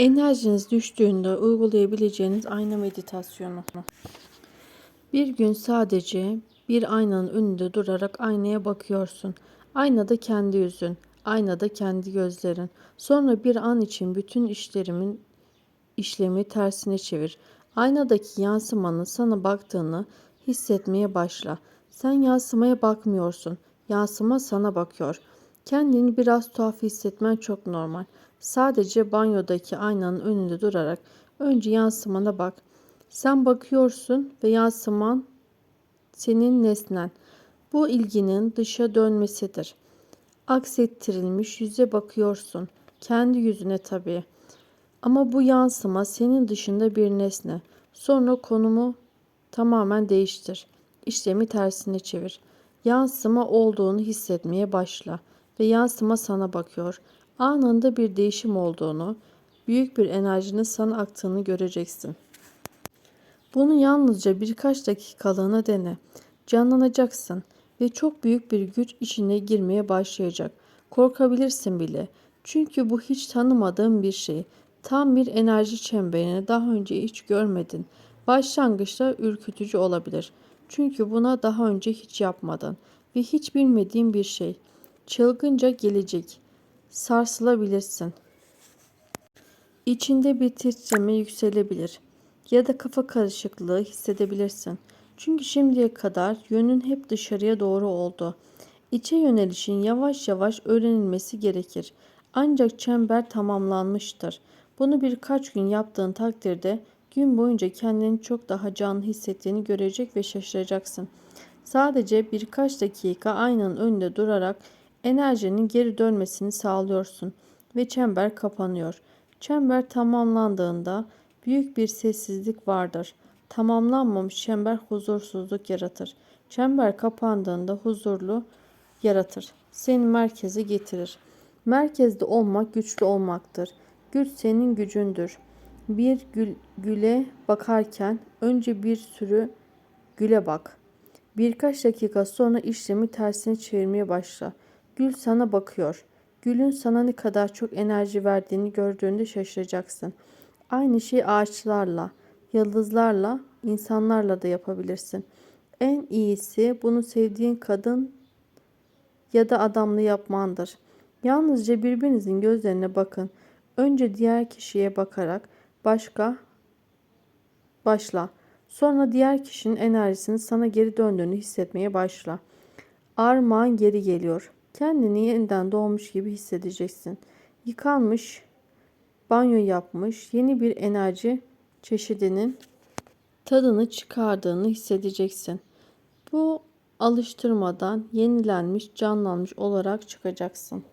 Enerjiniz düştüğünde uygulayabileceğiniz ayna meditasyonu. Bir gün sadece bir aynanın önünde durarak aynaya bakıyorsun. Aynada kendi yüzün, aynada kendi gözlerin. Sonra bir an için bütün işlerimin işlemi tersine çevir. Aynadaki yansımanın sana baktığını hissetmeye başla. Sen yansımaya bakmıyorsun. Yansıma sana bakıyor. Kendini biraz tuhaf hissetmen çok normal. Sadece banyodaki aynanın önünde durarak önce yansımana bak. Sen bakıyorsun ve yansıman senin nesnen. Bu ilginin dışa dönmesidir. Aksettirilmiş yüze bakıyorsun. Kendi yüzüne tabii. Ama bu yansıma senin dışında bir nesne. Sonra konumu tamamen değiştir. İşlemi tersine çevir. Yansıma olduğunu hissetmeye başla ve yansıma sana bakıyor. Anında bir değişim olduğunu, büyük bir enerjinin sana aktığını göreceksin. Bunu yalnızca birkaç dakikalığına dene. Canlanacaksın ve çok büyük bir güç içine girmeye başlayacak. Korkabilirsin bile. Çünkü bu hiç tanımadığın bir şey. Tam bir enerji çemberini daha önce hiç görmedin. Başlangıçta ürkütücü olabilir. Çünkü buna daha önce hiç yapmadın ve hiç bilmediğin bir şey. Çılgınca gelecek. Sarsılabilirsin. İçinde bir titreme yükselebilir ya da kafa karışıklığı hissedebilirsin. Çünkü şimdiye kadar yönün hep dışarıya doğru oldu. İçe yönelişin yavaş yavaş öğrenilmesi gerekir. Ancak çember tamamlanmıştır. Bunu birkaç gün yaptığın takdirde gün boyunca kendini çok daha canlı hissettiğini görecek ve şaşıracaksın. Sadece birkaç dakika aynanın önünde durarak enerjinin geri dönmesini sağlıyorsun ve çember kapanıyor. Çember tamamlandığında büyük bir sessizlik vardır. Tamamlanmamış çember huzursuzluk yaratır. Çember kapandığında huzurlu yaratır. Seni merkeze getirir. Merkezde olmak güçlü olmaktır. Güç senin gücündür. Bir gül, güle bakarken önce bir sürü güle bak. Birkaç dakika sonra işlemi tersine çevirmeye başla. Gül sana bakıyor. Gülün sana ne kadar çok enerji verdiğini gördüğünde şaşıracaksın. Aynı şeyi ağaçlarla, yıldızlarla, insanlarla da yapabilirsin. En iyisi bunu sevdiğin kadın ya da adamla yapmandır. Yalnızca birbirinizin gözlerine bakın. Önce diğer kişiye bakarak başka başla. Sonra diğer kişinin enerjisinin sana geri döndüğünü hissetmeye başla. Armağan geri geliyor. Kendini yeniden doğmuş gibi hissedeceksin. Yıkanmış, banyo yapmış, yeni bir enerji çeşidinin tadını çıkardığını hissedeceksin. Bu alıştırmadan yenilenmiş, canlanmış olarak çıkacaksın.